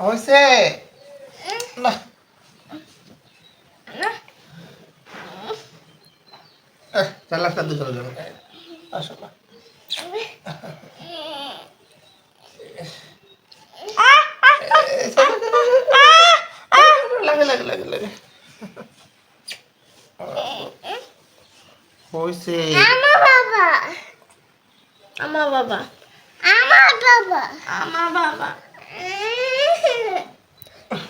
হয়েছে না। এহ, চাল একটা দু চলে আসো না। লাগে লাগে লাগে লাগে। হয়েছে আমার বাবা। আমার বাবা। আমার বাবা। আমার বাবা।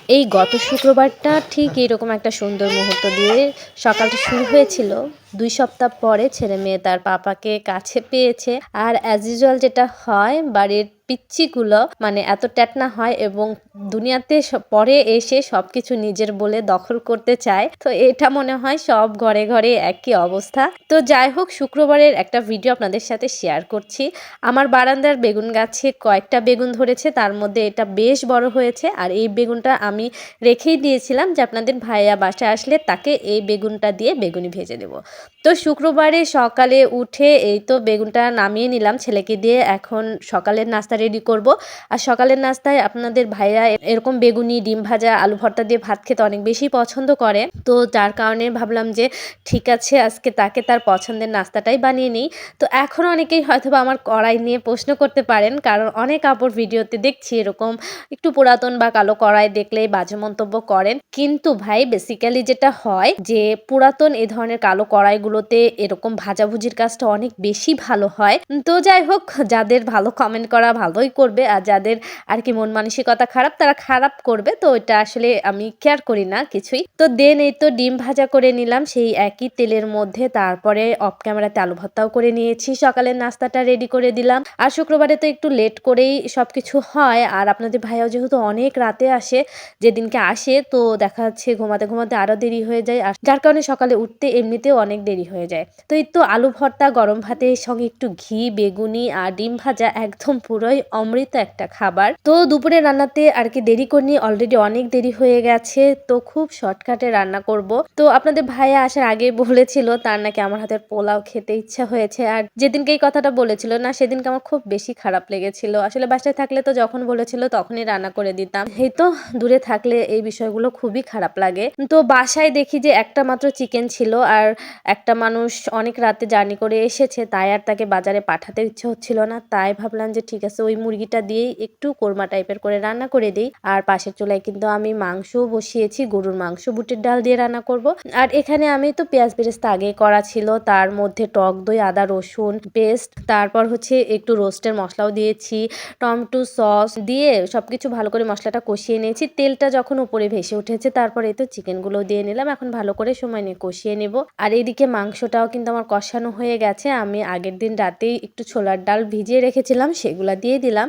এই গত শুক্রবারটা ঠিক এরকম একটা সুন্দর মুহূর্ত দিয়ে সকালটা শুরু হয়েছিল। দুই সপ্তাহ পরে ছেলে মেয়ে তার পাপাকে কাছে পেয়েছে। আর অ্যাজ ইউজুয়াল যেটা হয়, বাড়ির পিচ্ছিগুলো মানে এত ট্যাটনা হয় এবং দুনিয়াতে পরে এসে সব কিছু নিজের বলে দখল করতে চায়। তো এটা মনে হয় সব ঘরে ঘরে একই অবস্থা। তো যাই হোক, শুক্রবারের একটা ভিডিও আপনাদের সাথে শেয়ার করছি। আমার বারান্দার বেগুন গাছে কয়েকটা বেগুন ধরেছে, তার মধ্যে এটা বেশ বড় হয়েছে। আর এই বেগুনটা আমি রেখেই দিয়েছিলাম যে আপনাদের ভাইয়া বাসায় আসলে তাকে এই বেগুনটা দিয়ে বেগুনি ভেজে দেবো। তো শুক্রবারে সকালে উঠে এই তো বেগুনটা নামিয়ে নিলাম ছেলেকে দিয়ে। এখন সকালের নাস্তা রেডি করব। আর সকালের নাস্তায় আপনাদের ভাইয়া এরকম বেগুনি, ডিম ভাজা, আলু ভর্তা দিয়ে ভাত খেতে অনেক বেশি পছন্দ করে। তো যার কারণে ভাবলাম যে, ঠিক আছে, আজকে তাকে তার পছন্দের নাস্তাটাই বানিয়ে নিই। তো এখন অনেকেই হয়তো বা আমার কড়াই নিয়ে প্রশ্ন করতে পারেন, কারণ অনেক কাপড় ভিডিওতে দেখছি এরকম একটু পুরাতন বা কালো কড়াই দেখলেই বাজে মন্তব্য করেন। কিন্তু ভাই বেসিক্যালি যেটা হয় যে, পুরাতন এ ধরনের কালো কড়াইগুলোতে এরকম ভাজাভুজির কাজটা অনেক বেশি ভালো হয়। তো যাই হোক, যাদের ভালো কমেন্ট করা ভালোই করবে, আর যাদের আর কি মন মানসিকতা খারাপ, তারা খারাপ করবে। তো এটা আসলে আমি কেয়ার করি না কিছুই। তো দেন এই তো ডিম ভাজা করে নিলাম, সেই একই তেলের মধ্যে তারপরে অফ ক্যামেরাতে আলু ভর্তাও করে নিয়েছি। সকালের নাস্তাটা রেডি করে দিলাম। আর শুক্রবারে তো একটু লেট করেই সব কিছু হয়। আর আপনাদের ভাইয়াও যেহেতু অনেক রাতে আসে, যেদিনকে আসে, তো দেখা যাচ্ছে ঘুমাতে ঘুমাতে আরও দেরি হয়ে যায়। আর যার কারণে সকালে উঠতে এমনিতেও অনেক দেরি হয়ে যায়। তো তো আলু ভর্তা, গরম ভাতের সঙ্গে একটু ঘি, বেগুনি আর ডিম ভাজা একদম পুরোই অমৃত একটা খাবার। তো দুপুরে রান্নাতে আর কি দেরি করিনি অলরেডি অনেক দেরি হয়ে গেছে, তো খুব শর্টকাটে রান্না করব। তো আপনাদের ভাইয়া আসার আগে বলেছিল, তার নাকি আমার হাতের পোলাও খেতে ইচ্ছা হয়েছে। আর যেদিনকে এই কথাটা বলেছিল না, সেদিনকে আমার খুব বেশি খারাপ লেগেছিল। আসলে বাসায় থাকলে তো যখন বলেছিল, তখনই রান্না করে দিতাম। এই তো দূরে থাকলে এই বিষয়গুলো খুবই খারাপ লাগে। তো বাসায় দেখি যে একটা মাত্র চিকেন ছিল, আর একটা মানুষ অনেক রাতে জার্নি করে এসেছে, তাই আর তাকে বাজারে পাঠাতে ইচ্ছে হচ্ছিল না। তাই ভাবলাম যে ঠিক আছে, ওই মুরগিটা দিয়েই একটু কোরমা টাইপের করে রান্না করে দিই। আর পাশের চুলায় কিন্তু আমি মাংসও বসিয়েছি, গরুর মাংস, বুটের ডাল দিয়ে রান্না করব। আর এখানে আমি তো পেঁয়াজ বেরেস্তা আগে করা ছিল, তার মধ্যে টক দই, আদা, রসুন, পেস্ট, তারপর হচ্ছে একটু রোস্টের মশলাও দিয়েছি, টমেটো সস দিয়ে সবকিছু ভালো করে মশলাটা কষিয়ে নিয়েছি। তেলটা যখন উপরে ভেসে উঠেছে, তারপরে এই তো চিকেনগুলো দিয়ে নিলাম, এখন ভালো করে সময় নিয়ে কষিয়ে নেব। আর এইদিকে মাংসটাও কিন্তু আমার কষানো হয়ে গেছে। আমি আগের দিন রাতেই একটু ছোলার ডাল ভিজিয়ে রেখেছিলাম, সেগুলা দিয়ে দিলাম।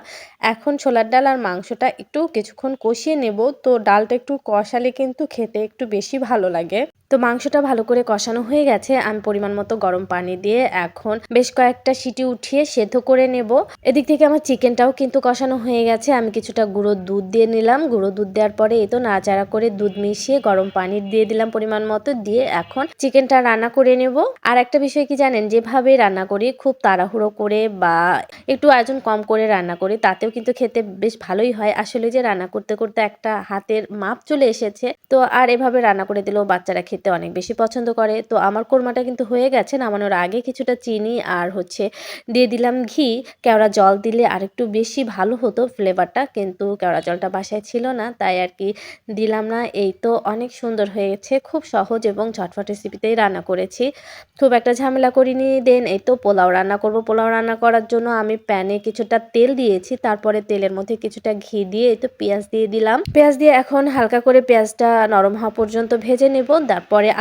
এখন ছোলার ডাল আর মাংসটা একটু কিছুক্ষণ কষিয়ে নেব। তো ডালটা একটু কষালে কিন্তু খেতে একটু বেশি ভালো লাগে। তো মাংসটা ভালো করে কষানো হয়ে গেছে। আমি পরিমাণ মতো গরম পানি দিয়ে এখন বেশ কয়েকটা সিটি উঠিয়ে সেদ্ধ করে নেব। এদিক থেকে আমার চিকেনটাও কিন্তু কষানো হয়ে গেছে। আমি কিছুটা গুঁড়ো দুধ দিয়ে নিলাম। গুঁড়ো দুধ দেওয়ার পরে এই তো নাড়াচাড়া করে দুধ মিশিয়ে গরম পানি দিয়ে দিলাম পরিমাণ মতো দিয়ে এখন চিকেনটা রান্না করে নেব। আর একটা বিষয় কি জানেন? যেভাবে রান্না করি, খুব তাড়াহুড়ো করে বা একটু আয়োজন কম করে রান্না করি, তাতেও কিন্তু খেতে বেশ ভালোই হয়। আসলে যে রান্না করতে করতে একটা হাতের মাপ চলে এসেছে। তো আর এভাবে রান্না করে দিলেও বাচ্চারা খেতে অনেক বেশি পছন্দ করে। তো আমার কোরমাটা কিন্তু হয়ে গেছে নামানোর আগে কিছুটা চিনি আর হচ্ছে দিয়ে দিলাম ঘি। কেওড়া জল দিলে আর একটু বেশি ভালো হতো ফ্লেভারটা কিন্তু কেওড়া জলটা বাসায় ছিল না, তাই আর কি দিলাম না। এই তো অনেক সুন্দর হয়েছে, খুব সহজ এবং ঝটফট রেসিপিতেই রান্না করেছি। খুব একটা ঝামেলা করিনি, দেন এই তো পোলাও রান্না করব। পোলাও রান্না করার জন্য আমি প্যানে কিছুটা তেল দিয়েছি, তারপরে তেলের মধ্যে কিছুটা ঘি দিয়ে এই তো পেঁয়াজ দিয়ে দিলাম। পেঁয়াজ দিয়ে এখন হালকা করে পেঁয়াজটা নরম হওয়া পর্যন্ত ভেজে নেব।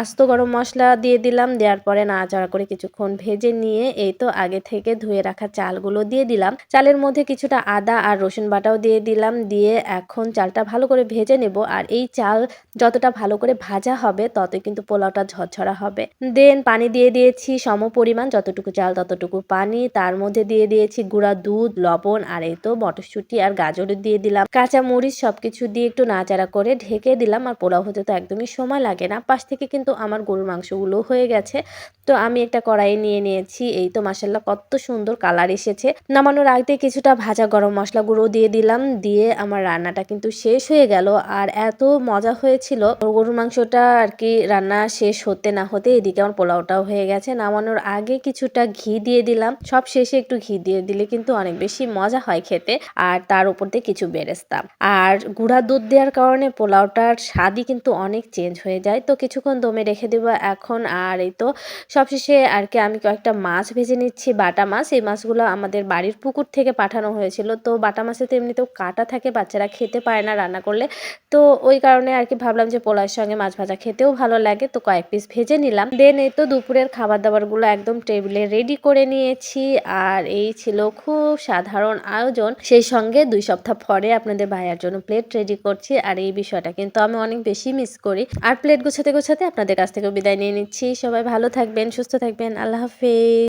আস্ত গরম মশলা দিয়ে দিলাম, দেওয়ার পরে নাড়াচাড়া করে কিছুক্ষণ ভেজে নিয়ে এই তো আগে থেকে ধুয়ে রাখা চালগুলো দিয়ে দিলাম। চালের মধ্যে কিছুটা আদা আর রসুন বাটাও দিয়ে দিলাম, দিয়ে এখন চালটা ভালো করে ভেজে নেব। আর এই চাল যতটা ভালো করে ভাজা হবে, ততই কিন্তু পোলাওটা ঝরঝরা হবে। দেন পানি দিয়ে দিয়েছি সম পরিমাণ, যতটুকু চাল ততটুকু পানি। তার মধ্যে দিয়ে দিয়েছি গুঁড়া দুধ, লবণ আর এই তো মটরশুঁটি আর গাজর দিয়ে দিলাম। কাঁচা মরিচ সবকিছু দিয়ে একটু নাচাড়া করে ঢেকে দিলাম। আর পোলাও হতে তো একদমই সময় লাগে না। পাশ থেকে কিন্তু আমার গরুর মাংসগুলো হয়ে গেছে। তো আমি একটা কড়াই নিয়ে নিয়েছি। এই তো মাসাল্লাহ কত সুন্দর কালার এসেছে। নামানোর আগে কিছুটা ভাজা গরম মশলা গুঁড়ো দিয়ে দিলাম। দিয়ে আমার রান্নাটা কিন্তু শেষ হয়ে গেল। আর এত মজা হয়েছিল, গরুর মাংসটা আর কি রান্না শেষ হতে না হতে এদিকে আমার পোলাওটাও হয়ে গেছে। নামানোর আগে কিছুটা ঘি দিয়ে দিলাম। সব শেষে একটু ঘি দিয়ে দিলে কিন্তু অনেক বেশি মজা হয় খেতে। আর তার উপর দিয়ে কিছু বেরেস্তা। আর গুঁড়া দুধ দেওয়ার কারণে পোলাওটার স্বাদই কিন্তু অনেক চেঞ্জ হয়ে যায়। তো কিছুক্ষণ দমে রেখে দেবো এখন। আর এই তো সবশেষে আর কি আমি কয়েকটা মাছ ভেজে নিচ্ছি, বাটা মাছ। এই মাছগুলো আমাদের বাড়ির পুকুর থেকে পাঠানো হয়েছিল। তো বাটা মাছে তো এমনিতেও কাটা থাকে, বাচ্চারা খেতে পারে না রান্না করলে। তো ওই কারণে আর কি ভাবলাম যে পোলাওয়ের সঙ্গে মাছ ভাজা খেতেও ভালো লাগে। তো কয়েক পিস ভেজে নিলাম। দেন এই তো দুপুরের খাবার দাবারগুলো একদম টেবিলে রেডি করে নিয়েছি। আর এই ছিল খুব সাধারণ আয়োজন। সেই সঙ্গে দুই সপ্তাহ পরে আপনাদের ভাইয়ার জন্য প্লেট রেডি করছি। আর এই বিষয়টা কিন্তু আমি অনেক বেশি মিস করি। আর প্লেট গোছাতে গোছাতে আপনাদের কাছ থেকে বিদায় নিয়ে নিচ্ছি। সবাই ভালো থাকবেন সুস্থ থাকবেন। আল্লাহ হাফেজ।